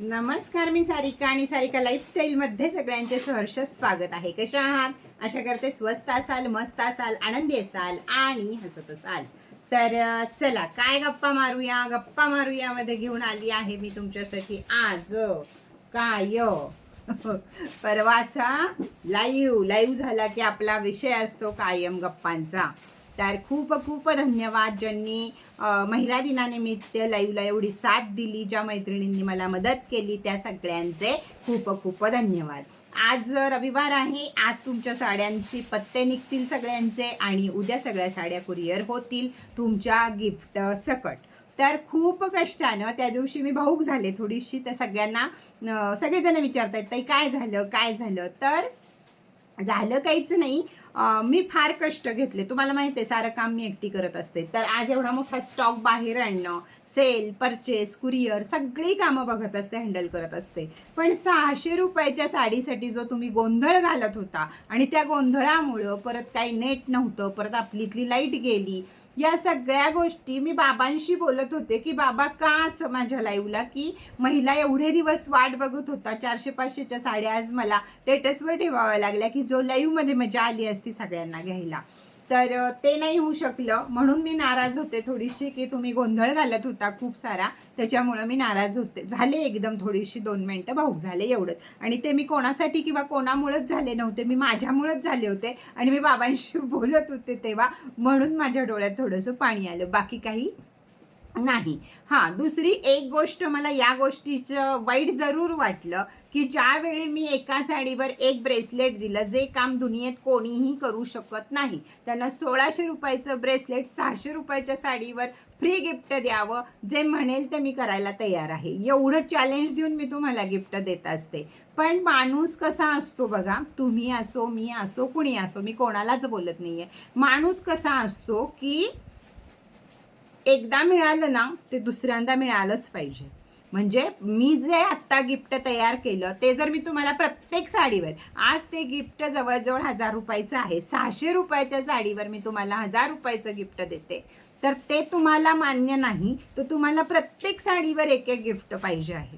नमस्कार मी सारिका आणि सारिका लाईफस्टाईलमध्ये सगळ्यांचे सहर्ष स्वागत आहे. कशा आहात? अशा करते स्वस्त असाल मस्त असाल आनंदी असाल आणि हसत असाल. तर चला काय गप्पा मारूया? गप्पा मारूया मध्ये घेऊन आली आहे मी तुमच्यासाठी आज काय परवाचा लाईव्ह लाईव्ह झाला की आपला विषय असतो कायम गप्पांचा. तर खूप खूप धन्यवाद ज्यांनी महिला दिनानिमित्त लाईव्हला एवढी साथ दिली ज्या मैत्रिणींनी मला मदत केली त्या सगळ्यांचे खूप खूप धन्यवाद. आज रविवार आहे आज तुमच्या साड्यांची पत्ते निघतील सगळ्यांचे आणि उद्या सगळ्या साड्या कुरिअर होतील तुमच्या गिफ्ट सकट. तर खूप कष्टानं त्या दिवशी मी भाऊक झाले थोडीशी तर सगळ्यांना अ, सगळेजण विचारतायत ताई काय झालं? काय झालं? तर झालं काहीच नाही मी फार कष्ट घेतले. तुम्हाला माहिती आहे सारं काम मी एकटी करत असते. तर आज एवढा मोठा स्टॉक बाहेर आणणं सेल परचेस कुरिअर सगळी कामं बघत असते हँडल करत असते. पण सहाशे रुपयाच्या साडीसाठी जो तुम्ही गोंधळ घालत होता आणि त्या गोंधळामुळं परत काही नेट नव्हतं परत आपली इथली लाइट गेली या सगळ्या गोष्टी मी बाबांशी बोलत होते की बाबा का असं माझ्या लाईव्हला की महिला एवढे दिवस वाट बघत होता चारशे पाचशेच्या साड्या आज मला स्टेटसवर ठेवाव्या लागल्या की जो लाईव्हमध्ये मजा आली असती सगळ्यांना घ्यायला. तर ते नाही होऊ शकलं. म्हणून मी नाराज होते थोडीशी की तुम्ही गोंधळ घालत होता खूप सारा. त्याच्यामुळं मी नाराज होते. झाले एकदम थोडीशी दोन मिनटं भाऊक झाले एवढंच. आणि ते मी कोणासाठी किंवा कोणामुळेच झाले नव्हते. मी माझ्यामुळेच झाले होते आणि मी बाबांशी बोलत होते तेव्हा. म्हणून माझ्या डोळ्यात थोडंसं पाणी आलं. बाकी काही? नाही. हां दुसरी एक गोष्ट मला या गोष्टीचं वाईट जरूर वाटलं की ज्यावेळी मी एका साडीवर एक ब्रेसलेट दिलं जे काम दुनियेत कोणीही करू शकत नाही त्यांना सोळाशे रुपयाचं ब्रेसलेट सहाशे रुपयाच्या साडीवर फ्री गिफ्ट द्यावं जे म्हणेल ते मी करायला तयार आहे. एवढं चॅलेंज देऊन मी तुम्हाला गिफ्ट देत असते. पण माणूस कसा असतो बघा तुम्ही असो मी असो कुणी असो मी कोणालाच बोलत नाहीये. माणूस कसा असतो की एकदा मिळालं ना ते दुसऱ्यांदा मिळालंच पाहिजे. म्हणजे मी जे आत्ता गिफ्ट तयार केलं ते जर मी तुम्हाला प्रत्येक साडीवर आज ते गिफ्ट जवळजवळ हजार रुपयाचं आहे सहाशे रुपयाच्या साडीवर मी तुम्हाला हजार रुपयाचं गिफ्ट देते. तर ते तुम्हाला मान्य नाही तर तुम्हाला प्रत्येक साडीवर एक एक गिफ्ट पाहिजे आहे.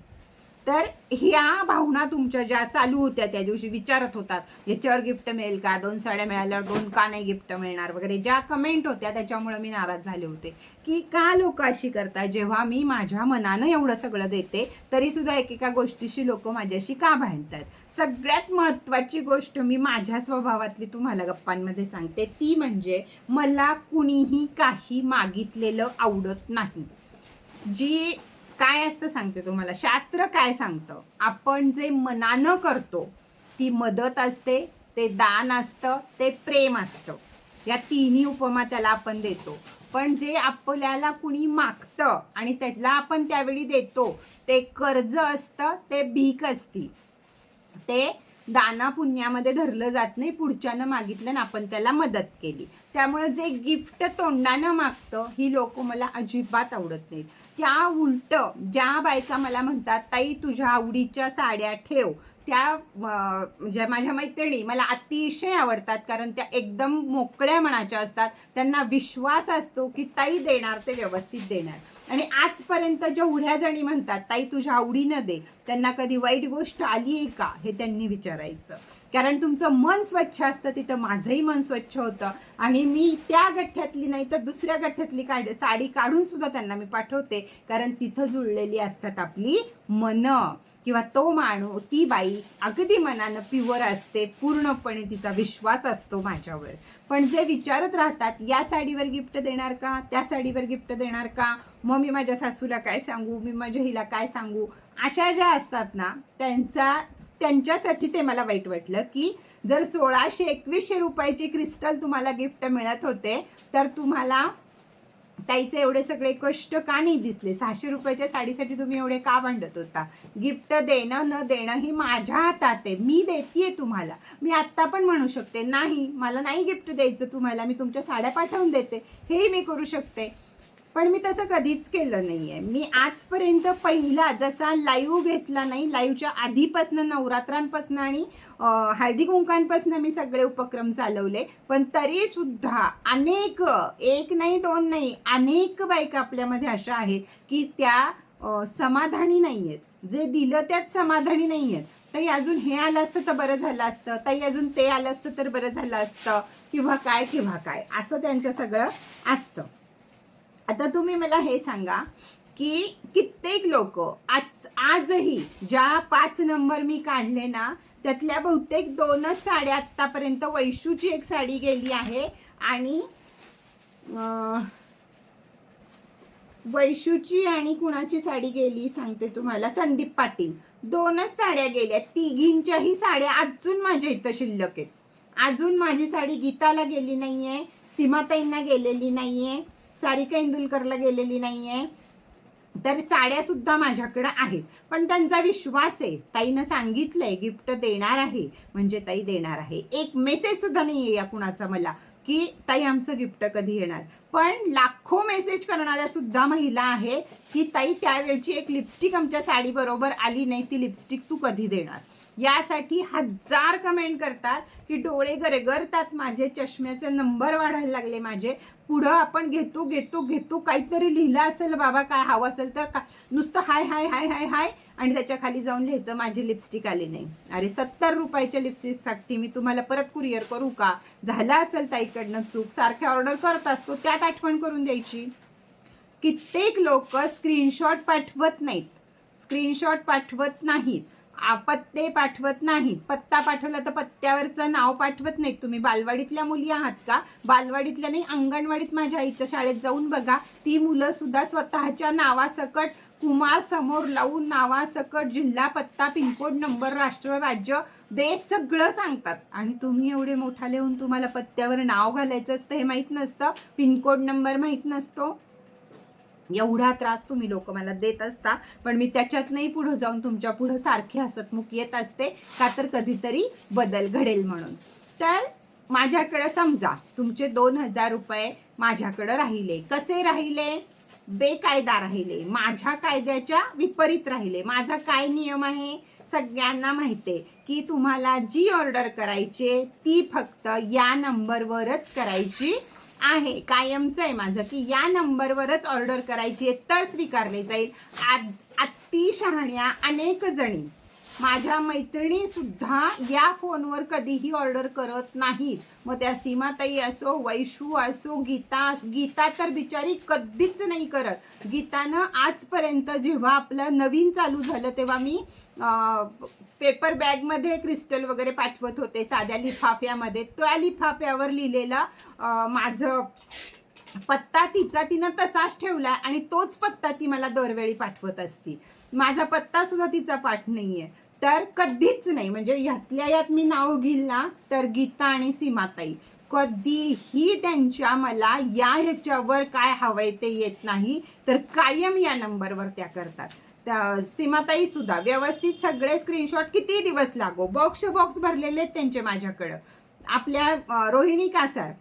तर ह्या भावना तुमच्या ज्या चालू होत्या त्या दिवशी विचारत होतात याच्यावर गिफ्ट मिळेल का? दोन साड्या मिळाल्यावर दोन का नाही गिफ्ट मिळणार? वगैरे. ज्या कमेंट होत्या त्याच्यामुळे मी नाराज झाले होते. की का लोक अशी करतात जेव्हा मी माझ्या मनानं एवढं सगळं देते तरी सुद्धा एकेका गोष्टीशी लोक माझ्याशी का भांडतात सगळ्यात महत्त्वाची गोष्ट मी माझ्या स्वभावातली तुम्हाला गप्पांमध्ये सांगते. ती म्हणजे मला कुणीही काही मागितलेलं आवडत नाही. जी काय असतं सांगते तुम्हाला? शास्त्र काय सांगतं? आपण जे मनानं करतो ती मदत असते ते दान असतं ते प्रेम असतं. या तिन्ही उपमा त्याला आपण देतो. पण जे आपल्याला कुणी मागतं आणि त्याला आपण त्यावेळी देतो ते कर्ज असतं ते भीक असती. ते दाना पुण्यामध्ये धरलं जात नाही पुढच्यानं मागितलं आणि आपण त्याला मदत केली. त्यामुळे जे गिफ्ट तोंडानं मागतं ही लोक मला अजिबात आवडत नाहीत. त्या उलट ज्या बायका मला म्हणतात ताई तुझ्या आवडीच्या साड्या ठेव. त्या ज्या म्हणजे माझ्या मैत्रिणी मला अतिशय आवडतात कारण त्या एकदम मोकळ्या मनाच्या असतात. त्यांना विश्वास असतो की ताई देणार ते व्यवस्थित देणार. आणि आजपर्यंत जेवढ्या जणी म्हणतात ताई तुझ्या आवडीनं दे त्यांना कधी वाईट गोष्ट आली आहे का हे त्यांनी विचारायचं. कारण तुमचं मन स्वच्छ असतं तिथं माझंही मन स्वच्छ होतं. आणि आणि मी त्या गठ्ठ्यातली नाही तर दुसऱ्या गठ्ठ्यातली काढ साडी काढून सुद्धा त्यांना मी पाठवते. कारण तिथं जुळलेली असतात आपली मनं. किंवा तो माणूस ती बाई अगदी मनानं प्युअर असते. पूर्णपणे तिचा विश्वास असतो माझ्यावर. पण जे विचारत राहतात या साडीवर गिफ्ट देणार का? त्या साडीवर गिफ्ट देणार का? मग मी माझ्या सासूला काय सांगू? मी माझ्या हिला काय सांगू? अशा ज्या असतात ना त्यांचा त्यांच्यासाठी ते मला वाईट वाटलं की जर सोळाशे एकवीसशे रुपयाची क्रिस्टल तुम्हाला गिफ्ट मिळत होते तर तुम्हाला ताईचे एवढे सगळे कष्ट का नाही दिसले? सहाशे रुपयाच्या साडीसाठी तुम्ही एवढे का भांडत होता? गिफ्ट देणं न देणं ही माझ्या हातात आहे. मी देते तुम्हाला. मी आत्ता पण म्हणू शकते नाही मला नाही गिफ्ट द्यायचं तुम्हाला. मी तुमच्या साड्या पाठवून देते. हेही मी करू शकते. पण मी तसं कधीच केलं नाही आहे मी आजपर्यंत पहिला जसा लाईव्ह घेतला नाही लाईव्हच्या आधीपासनं नवरात्रांपासनं आणि हळदी कुंकांपासनं मी सगळे उपक्रम चालवले. पण तरी सुद्धा अनेक एक नाही दोन नाही अनेक बायका आपल्यामध्ये अशा आहेत की त्या समाधानी नाही आहेत जे दिलं त्यात समाधानी नाही आहेत ताई अजून हे आलं असतं तर बरं झालं असतं. ताई अजून ते आलं असतं तर बरं झालं असतं. किंवा काय किंवा काय. असं त्यांचं सगळं असतं. आता तुम्ही मला हे सांगा की कित्येक लोक आज आजही ज्या पाच नंबर मी काढले ना त्यातल्या बहुतेक दोनच साड्या आत्तापर्यंत वैशूची एक साडी गेली आहे आणि वैशूची आणि कुणाची साडी गेली सांगते तुम्हाला संदीप पाटील. दोनच साड्या गेल्या तिघींच्याही साड्या अजून माझ्या इथं शिल्लक आहेत. अजून माझी साडी गीताला गेली नाहीये सीमाताईंना गेलेली नाहीये. सारिका इंदुलकरला गेलेली आहे तर साड्या सुद्धा आहेत. पण त्यांचा विश्वास आहे. ताईनं सांगितलंय गिफ्ट देणार आहे. म्हणजे ताई देणार आहे. एक मेसेज सुद्धा नाही आहे या कुणाचा मला की ताई आमचं गिफ्ट कधी येणार. पण लाखो मेसेज करणाऱ्या सुद्धा महिला आहे की ताई त्यावेळची एक लिपस्टिक आमच्या साडीबरोबर आली नाही ती लिपस्टिक तू कधी देणार? यासाठी हजार कमेंट करतात की डोळे गरगरतात माझे चष्म्याचे नंबर वाढायला लागले माझे. पुढं आपण घेतो घेतो घेतो. काहीतरी लिहिलं असेल बाबा काय हवं असेल तर का नुसतं हाय हाय हाय हाय हाय आणि त्याच्याखाली जाऊन लिहायचं माझी लिपस्टिक आली नाही. अरे सत्तर रुपयाच्या लिपस्टिकसाठी मी तुम्हाला परत कुरिअर करू का? झालं असेल ताईकडनं चूक. सारख्या ऑर्डर करत असतो त्यात आठवण करून द्यायची. कित्येक लोक स्क्रीनशॉट पाठवत नाहीत. स्क्रीनशॉट पाठवत नाहीत. आपत्ते पाठवत नाहीत. पत्ता पाठवला तर पत्त्यावरचं नाव पाठवत नाहीत. तुम्ही बालवाडीतल्या मुली आहात का? बालवाडीतल्या नाही अंगणवाडीत माझ्या आईच्या शाळेत जाऊन बघा. ती मुलं सुद्धा स्वतःच्या नावासकट कुमार समोर लावून नावासकट जिल्हा पत्ता पिनकोड नंबर राष्ट्र राज्य देश सगळं सांगतात. आणि तुम्ही एवढे मोठा लिहून तुम्हाला पत्त्यावर नाव घालायचं असतं हे माहीत नसतं? पिनकोड नंबर माहीत नसतो? एवढा त्रास तुम्ही लोक मला देत असता पण मी त्याच्यातनंही पुढं जाऊन तुमच्या पुढं सारखे हसतमुख येत असते का तर कधीतरी बदल घडेल म्हणून. तर माझ्याकडं समजा तुमचे दोन हजार रुपये माझ्याकडं राहिले. कसे राहिले? बेकायदा राहिले. माझ्या कायद्याच्या विपरीत राहिले. माझा काय नियम आहे? सगळ्यांना माहिती आहे की तुम्हाला जी ऑर्डर करायची आहे, ती फक्त या नंबरवरच करायची आहे कायमचं आहे माझं की या नंबरवरच ऑर्डर करायची आहे तर स्वीकारले जाईल. आ- अति शहाण्या अनेक जणी माझ्या मैत्रिणी सुद्धा या फोनवर कधीही ऑर्डर करत नाहीत. मग त्या सीमाताई असो वैशू असो गीता गीता तर बिचारी कधीच नाही करत. गीतानं आजपर्यंत जेव्हा आपलं नवीन चालू झालं तेव्हा मी पेपर बॅगमध्ये क्रिस्टल वगैरे पाठवत होते साध्या लिफाफ्यामध्ये. त्या लिफाफ्यावर लिहिलेलं माझं पत्ता तिचा तिनं तसाच ठेवला आणि तोच पत्ता ती मला दरवेळी पाठवत असती. माझा पत्ता सुद्धा तिचा पाठ नाही आहे तर कधीच नाही. म्हणजे ह्यातल्या यात मी नाव घेईल ना तर गीता आणि सीमाताई. कधीही त्यांच्या मला या ह्याच्यावर काय हवंय ते येत नाही तर कायम या नंबरवर त्या करतात. त्या सीमाताई सुद्धा व्यवस्थित सगळे स्क्रीनशॉट किती दिवस लागो? बॉक्स बॉक्स भरलेले आहेत त्यांचे माझ्याकडं. आपल्या रोहिणी कासार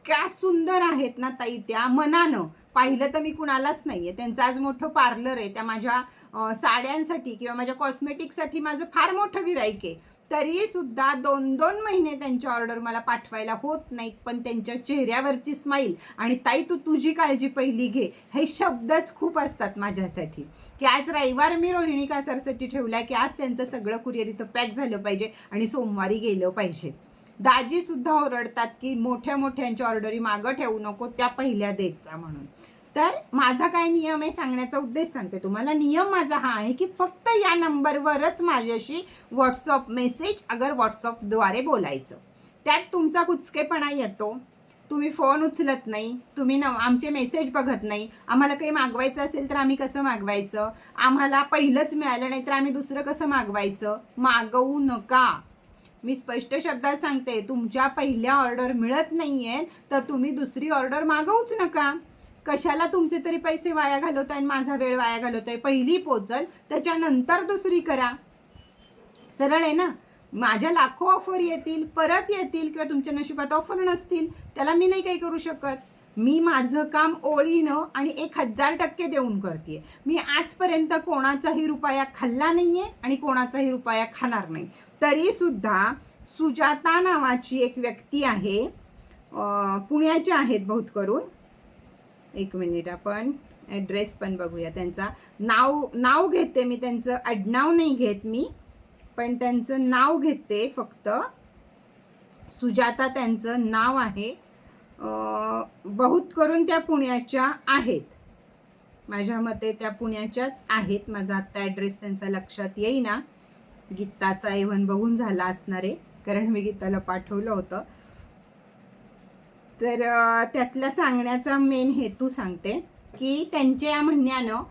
इतक्या सुंदर आहेत ना ताई त्या मनानं. पाहिलं तर मी कुणालाच नाहीये. त्यांचं आज मोठं पार्लर आहे. त्या माझ्या साड्यांसाठी किंवा माझ्या कॉस्मेटिकसाठी माझं फार मोठं गिराईक आहे. तरी सुद्धा दोन दोन महिने त्यांच्या ऑर्डर मला पाठवायला होत नाहीत पण त्यांच्या चेहऱ्यावरची स्माईल. आणि ताई तू तुझी काळजी पहिली घे. हे शब्दच खूप असतात माझ्यासाठी. की आज रविवार मी रोहिणी कासारसाठी ठेवला की आज त्यांचं सगळं कुरिअर इथं पॅक झालं पाहिजे आणि सोमवारी गेलं पाहिजे. दाजी सुद्धा ओरडतात की मोठ्या मोठ्यांच्या ऑर्डरी मागं ठेवू नको त्या पहिल्या द्यायचा म्हणून. तर माझा काय नियम आहे सांगण्याचा उद्देश सांगते तुम्हाला. नियम माझा हा आहे की फक्त या नंबरवरच माझ्याशी व्हॉट्सअप मेसेज अगर व्हॉट्सअपद्वारे बोलायचं. त्यात तुमचा कुचकेपणा येतो. तुम्ही फोन उचलत नाही. तुम्ही न आमचे मेसेज बघत नाही. आम्हाला काही मागवायचं असेल तर आम्ही कसं मागवायचं? आम्हाला पहिलंच मिळालं नाही तर आम्ही दुसरं कसं मागवायचं? मागवू नका. मी स्पष्ट शब्दात सांगते तुमच्या पहिल्या ऑर्डर मिळत नाही आहेत तर तुम्ही दुसरी ऑर्डर मागवूच नका. कशाला तुमचे तरी पैसे वाया घालवताय आणि माझा वेळ वाया घालवताय? पहिली पोचल त्याच्यानंतर दुसरी करा. सरळ आहे ना? माझ्या लाखो ऑफर येतील परत येतील किंवा तुमच्या नशिबात ऑफर नसतील त्याला मी नाही काही करू शकत. मी माझं काम ओळीनं आणि एक हजार टक्के देऊन करते मी आजपर्यंत कोणाचाही रुपया खाल्ला नाही आहे आणि कोणाचाही रुपया खाणार नाही. तरीसुद्धा सुजाता नावाची एक व्यक्ती आहे पुण्याच्या आहेत बहुत करून एक मिनिट आपण ॲड्रेस पण बघूया त्यांचा. नाव नाव घेते मी त्यांचं आडनाव नाही घेत मी पण त्यांचं नाव घेते फक्त. सुजाता त्यांचं नाव आहे. बहुत करून त्या पुण्याच्या आहेत. माझ्या मते त्या पुण्याच्याच आहेत. माझा आत्ता ॲड्रेस त्यांचा लक्षात येईना. गीताचा इव्हन बघून झाला असणार आहे कारण मी गीताला पाठवलं होतं. तर त्यातला सांगण्याचा मेन हेतू सांगते की त्यांच्या या म्हणण्यानं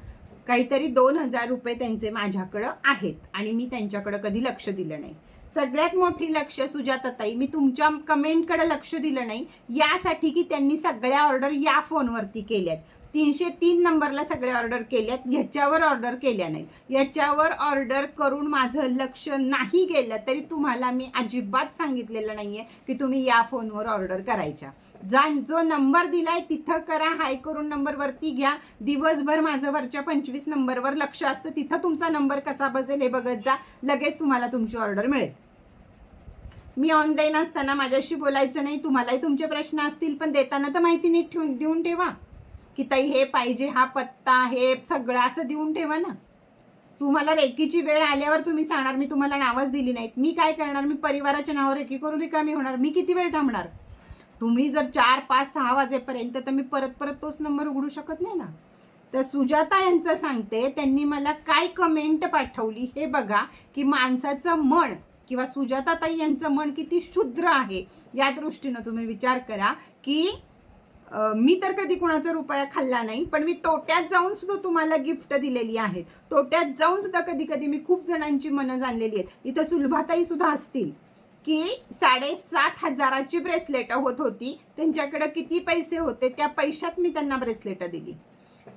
काहीतरी दोन हजार रुपये त्यांचे माझ्याकडं आहेत आणि मी त्यांच्याकडं कधी लक्ष दिलं नाही. सगळ्यात मोठी लक्ष सुजाताताई मी तुमच्या कमेंटकडे लक्ष दिलं नाही. यासाठी की त्यांनी सगळ्या ऑर्डर या फोनवरती केल्यात. तीनशे तीन नंबरला सगळ्या ऑर्डर केल्यात ह्याच्यावर ऑर्डर केल्या नाहीत. याच्यावर ऑर्डर करून माझं लक्ष नाही गेलं तरी तुम्हाला मी अजिबात सांगितलेलं नाही आहे की तुम्ही या फोनवर ऑर्डर करायच्या. जा जो नंबर दिलाय तिथं करा हाय करून नंबरवरती घ्या. दिवसभर माझं वरच्या पंचवीस नंबरवर लक्ष असतं तिथं तुमचा नंबर कसा बसेल हे बघत जा लगेच तुम्हाला तुमची ऑर्डर मिळेल. मी ऑनलाईन असताना माझ्याशी बोलायचं नाही तुम्हालाही तुमचे प्रश्न असतील पण देताना तर माहिती नीट ठेवून देऊन ठेवा. की ताई हे पाहिजे हा पत्ता हे सगळं असं देऊन ठेवा ना. तुम्हाला रेकीची वेळ आल्यावर तुम्ही सांगणार मी तुम्हाला नावच दिली नाहीत. मी काय करणार? मी परिवाराच्या नावावर रेकी करून रिकामी होणार. मी किती वेळ थांबणार? तुम्ही जर चार पाच सहा वाजेपर्यंत तर मी परत परत तोच नंबर उघडू शकत नाही ना. तर सुजाता यांचं सांगते त्यांनी मला काय कमेंट पाठवली हे बघा की माणसाचं मन किंवा सुजाताताई यांचं मन किती शुद्र आहे या दृष्टीनं तुम्ही विचार करा की मी तर कधी कुणाचा रुपया खाल्ला नाही पण मी तोट्यात जाऊन सुद्धा तुम्हाला गिफ्ट दिलेली आहेत. तोट्यात जाऊन सुद्धा कधी कधी मी खूप जणांची मनं जाणलेली आहेत. इथं सुलभाताई सुद्धा असतील की साडेसात हजाराची ब्रेसलेट होत होती त्यांच्याकडे किती पैसे होते त्या पैशात मी त्यांना ब्रेसलेट दिली.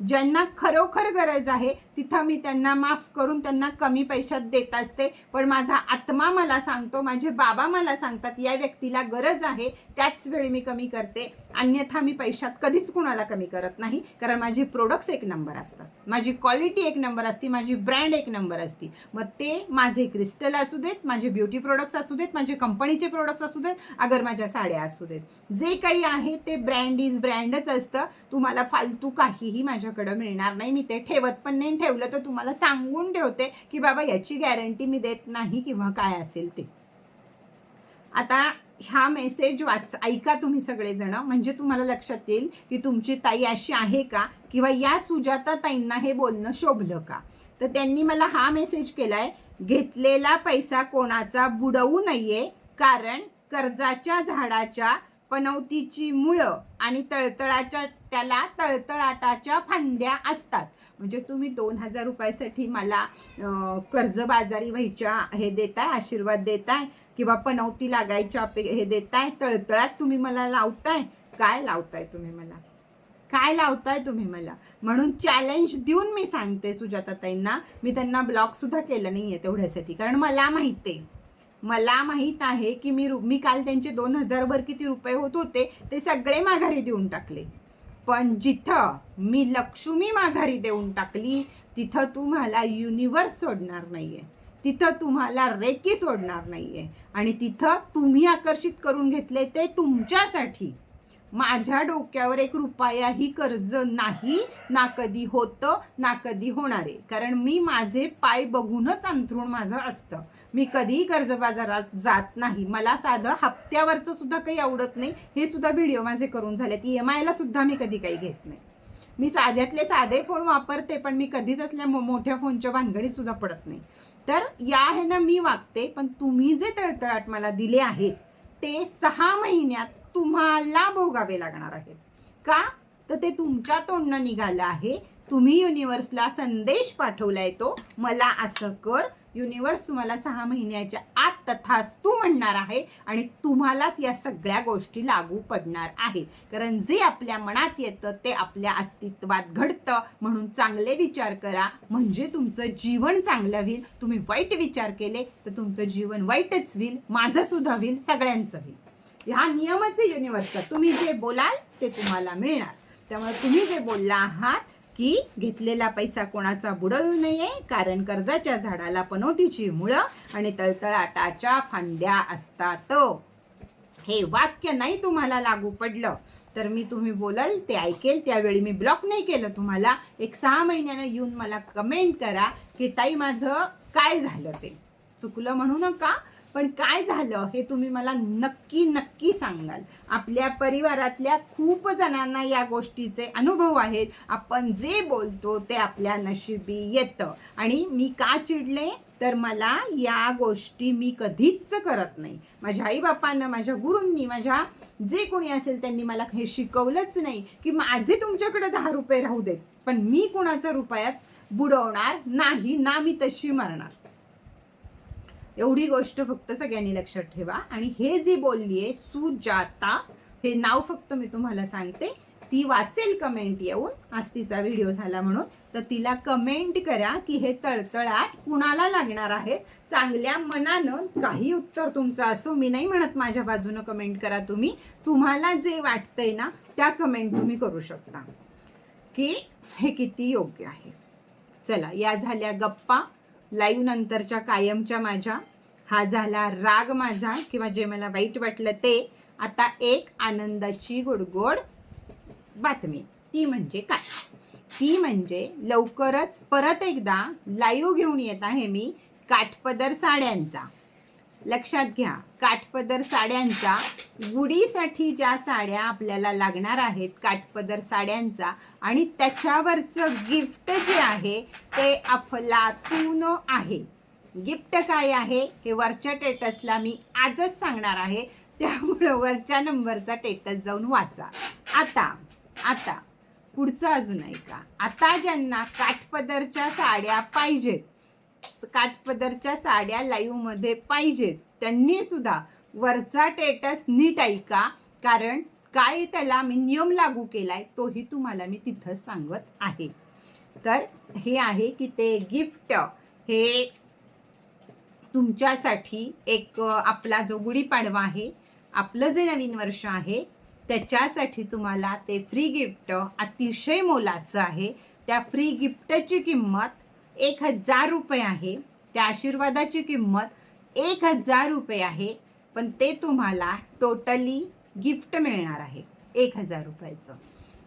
ज्यांना खरोखर गरज आहे तिथं मी त्यांना माफ करून त्यांना कमी पैशात देत असते. पण माझा आत्मा मला सांगतो माझे बाबा मला सांगतात या व्यक्तीला गरज आहे त्याच वेळी मी कमी करते. अन्यथा मी पैशात कधीच कुणाला कमी करत नाही कारण माझे प्रोडक्ट्स एक नंबर असतात. माझी क्वालिटी एक नंबर असते माझी ब्रँड एक नंबर असते. मग ते माझे क्रिस्टल असू देत माझे ब्युटी प्रोडक्ट्स असू देत माझे कंपनीचे प्रोडक्ट्स असू देत अगर माझ्या साड्या असू देत. जे काही आहे ते ब्रँड इज ब्रँडच असतं. तुम्हाला फालतू काहीही माझ्याकडं मिळणार नाही. मी ते ठेवत पण नाही. ठेवलं तर तुम्हाला सांगून ठेवते की बाबा याची गॅरंटी मी देत नाही किंवा काय असेल ते. आता ह्या मेसेज वाच ऐका तुम्ही सगळेजण. म्हणजे तुम्हाला लक्षात येईल की तुमची ताई अशी आहे का? किंवा या सुजाता ताईंना हे बोलणं शोभलं का? तर त्यांनी मला हा मेसेज केलाय घेतलेला पैसा कोणाचा बुडवू नये कारण कर्जाच्या झाडाच्या पनवतीची मुळं आणि तळतळाच्या त्याला तळतळाटाच्या फांद्या असतात. म्हणजे तुम्ही दोन हजार रुपयासाठी मला कर्जबाजारी व्हायच्या हे देताय आशीर्वाद देताय किंवा पनवती लागायच्या अपे हे देताय तळतळात तुम्ही मला लावताय. काय लावताय तुम्ही मला? काय लावताय तुम्ही मला? म्हणून चॅलेंज देऊन मी सांगते सुजाताताईंना. मी त्यांना ब्लॉगसुद्धा केलं नाही आहे तेवढ्यासाठी. कारण मला माहिती आहे. मला माहीत आहे की मी रु- मी काल त्यांचे दोन हजारभर किती रुपये होत होते ते सगळे माघारी देऊन टाकले. पण जिथं मी लक्ष्मी माघारी देऊन टाकली तिथं तुम्हाला युनिवर्स सोडणार नाहीये. तिथं तुम्हाला रेकी सोडणार नाहीये. आणि तिथं तुम्ही आकर्षित करून घेतले ते तुमच्यासाठी. माझ्या डोक्यावर एक रुपयाही कर्ज नाही ना कधी होतं ना कधी होणार आहे. कारण मी माझे पाय बघूनच अंथरूण माझं असतं. मी कधीही कर्ज बाजारात जात नाही. मला साधं हप्त्यावरचं सुद्धा काही आवडत नाही. हे सुद्धा व्हिडिओ माझे करून झाले ई एम आयला सुद्धा मी कधी काही घेत नाही. मी साध्यातले साधे फोन वापरते पण मी कधीच असल्या मो- मोठ्या फोनच्या भानगडीत सुद्धा पडत नाही. तर या ह्यानं ना मी वागते पण तुम्ही जे तळतळाट मला दिले आहेत ते सहा महिन्यात तुम्हाला भोगावे लागणार आहेत. का? तर ते तुमच्या तोंडनं निघालं आहे. तुम्ही युनिव्हर्सला संदेश पाठवलाय तो. मला असं कर. युनिव्हर्स तुम्हाला सहा महिन्याच्या आत तथास्तू म्हणणार आहे आणि तुम्हालाच या सगळ्या गोष्टी लागू पडणार आहेत. कारण जे आपल्या मनात येतं ते आपल्या अस्तित्वात घडतं. म्हणून चांगले विचार करा. म्हणजे तुमचं जीवन चांगलं होईल. तुम्ही वाईट विचार केले तर तुमचं जीवन वाईटच होईल. माझं सुद्धा होईल. सगळ्यांचं होईल. ह्या नियमाचे युनिव्हर्सचा तुम्ही जे बोलाल ते तुम्हाला मिळणार. त्यामुळे तुम्ही जे बोलला आहात की घेतलेला पैसा कोणाचा बुडवू नये कारण कर्जाच्या झाडाला पनोतीची मुळं आणि तळतळाटाच्या फांद्या असतात. हे वाक्य नाही तुम्हाला लागू पडलं. तर मी तुम्ही बोलाल ते ऐकेल त्यावेळी मी ब्लॉक नाही केलं तुम्हाला. एक सहा महिन्यानं येऊन मला कमेंट करा की ताई माझं काय झालं ते? चुकलं म्हणू नका. पण काय झालं हे तुम्ही मला नक्की नक्की सांगाल. आपल्या परिवारातल्या खूप जणांना या गोष्टीचे अनुभव आहेत. आपण जे बोलतो ते आपल्या नशिबी येतं. आणि मी का चिडले? तर मला या गोष्टी मी कधीच करत नाही. माझ्या आईबापांना माझ्या गुरूंनी माझ्या जे कोणी असेल त्यांनी मला हे शिकवलंच नाही की माझे तुमच्याकडे दहा रुपये राहू देत. पण मी कोणाचा रुपयात बुडवणार नाही ना मी तशी मरणार. एवढी गोष्ट फक्त सगळ्यांनी लक्षात ठेवा. आणि हे जी बोलली आहे सुजाता हे नाव फक्त मी तुम्हाला सांगते. ती वाचेल कमेंट येऊन. आज तिचा व्हिडिओ झाला म्हणून. तर तिला कमेंट करा की हे तळतळाट कुणाला लागणार आहे? चांगल्या मनानं काही उत्तर तुमचं असो मी नाही म्हणत माझ्या बाजूनं कमेंट करा तुम्ही. तुम्हाला जे वाटतंय ना त्या कमेंट तुम्ही करू शकता. की हे किती योग्य आहे? चला या झाल्या गप्पा. लाईव्ह नंतरच्या कायमच्या माझ्या हा झाला राग माझा किंवा जे मला वाईट वाटलं ते. आता एक आनंदाची गोडगोड बातमी. ती म्हणजे काय? ती म्हणजे लवकरच परत एकदा लाईव्ह घेऊन येत आहे मी काठपदर साड्यांचा. लक्षात घ्या काठपदर साड्यांचा गुढीसाठी ज्या साड्या आपल्याला लागणार आहेत काठपदर साड्यांचा आणि त्याच्यावरचं गिफ्ट जे आहे ते अफलातून आहे. गिफ्ट काय आहे हे वरच्या टेटसला मी आजच सांगणार आहे. त्यामुळं वरच्या नंबरचा टेटस जाऊन वाचा. आता आता पुढचं अजून ऐका. आता ज्यांना काठपदरच्या साड्या पाहिजेत काठपदरच्या साड्या लाईव्हमध्ये पाहिजेत. त्यांनी सुद्धा वरचा टेटस नीट ऐका कारण काय त्याला मी नियम लागू केलाय तोही तुम्हाला मी तिथं सांगत आहे. तर हे आहे की ते गिफ्ट हे तुमच्यासाठी एक आपला जो गुढीपाडवा आहे आपलं जे नवीन वर्ष आहे त्याच्यासाठी तुम्हाला ते फ्री गिफ्ट अतिशय मोलाचं आहे. त्या फ्री गिफ्टची किंमत एक हजार रुपये आहे. त्या आशीर्वादाची किंमत एक हजार रुपये आहे. पण ते तुम्हाला टोटली गिफ्ट मिळणार आहे. एक हजार रुपयाचं.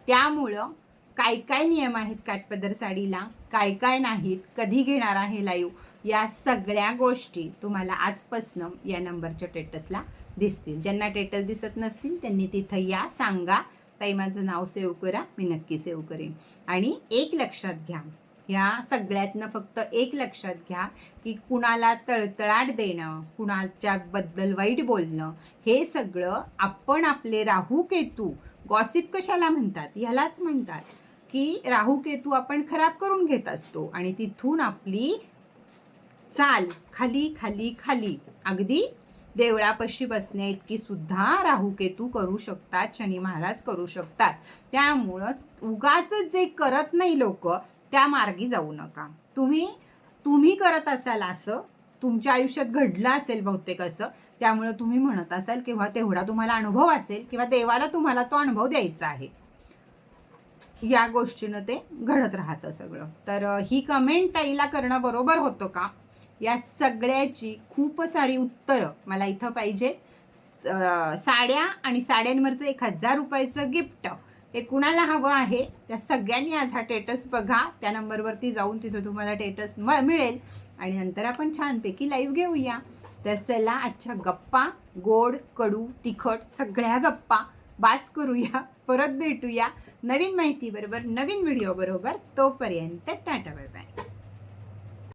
त्यामुळं काय काय नियम आहेत काटपदर साडीला? काय काय नाहीत? कधी घेणार आहे लाईव्ह या सगळ्या गोष्टी तुम्हाला आजपासनं या नंबरच्या टेटसला दिसतील. ज्यांना टेटस दिसत नसतील त्यांनी तिथं या सांगा. ताई माझं नाव सेव्ह करा. मी नक्की सेव्ह करेन. आणि एक लक्षात घ्या. ह्या सगळ्यातनं फक्त एक लक्षात घ्या की कुणाला तळतळाट देणं कुणाच्या बद्दल वाईट बोलणं हे सगळं आपण आपले राहू केतू गॉसिप कशाला म्हणतात? ह्यालाच म्हणतात की राहू केतू आपण खराब करून घेत असतो आणि तिथून आपली चाल खाली खाली खाली. अगदी देवळापाशी बसण्या इतकी सुद्धा राहू केतू करू शकतात शनी महाराज करू शकतात. त्यामुळं उगाच जे करत नाही लोक त्या मार्गी जाऊ नका. तुम्ही तुम्ही करत असाल असं तुमच्या आयुष्यात घडलं असेल बहुतेक असं त्यामुळं तुम्ही म्हणत असाल किंवा तेवढा तुम्हाला अनुभव असेल किंवा देवाला तुम्हाला तो अनुभव द्यायचा आहे. या गोष्टीनं ते घडत राहतं सगळं. तर ही कमेंट ताईला करणं बरोबर होतं का? या सगळ्याची खूप सारी उत्तरं मला इथं पाहिजे साड्या आणि साड्यांवरचं एक हजार रुपयाचं गिफ्ट हे कुणाला हवं आहे? त्या सगळ्यांनी आज हा टेटस बघा. त्या नंबरवरती जाऊन तिथं तुम्हाला टेटस म मिळेल. आणि नंतर आपण छानपैकी लाईव्ह घेऊया. तर चला आजच्या गप्पा गोड कडू तिखट सगळ्या गप्पा बास करूया. परत भेटूया नवीन माहितीबरोबर नवीन व्हिडिओबरोबर तोपर्यंत टाटा बाय बाय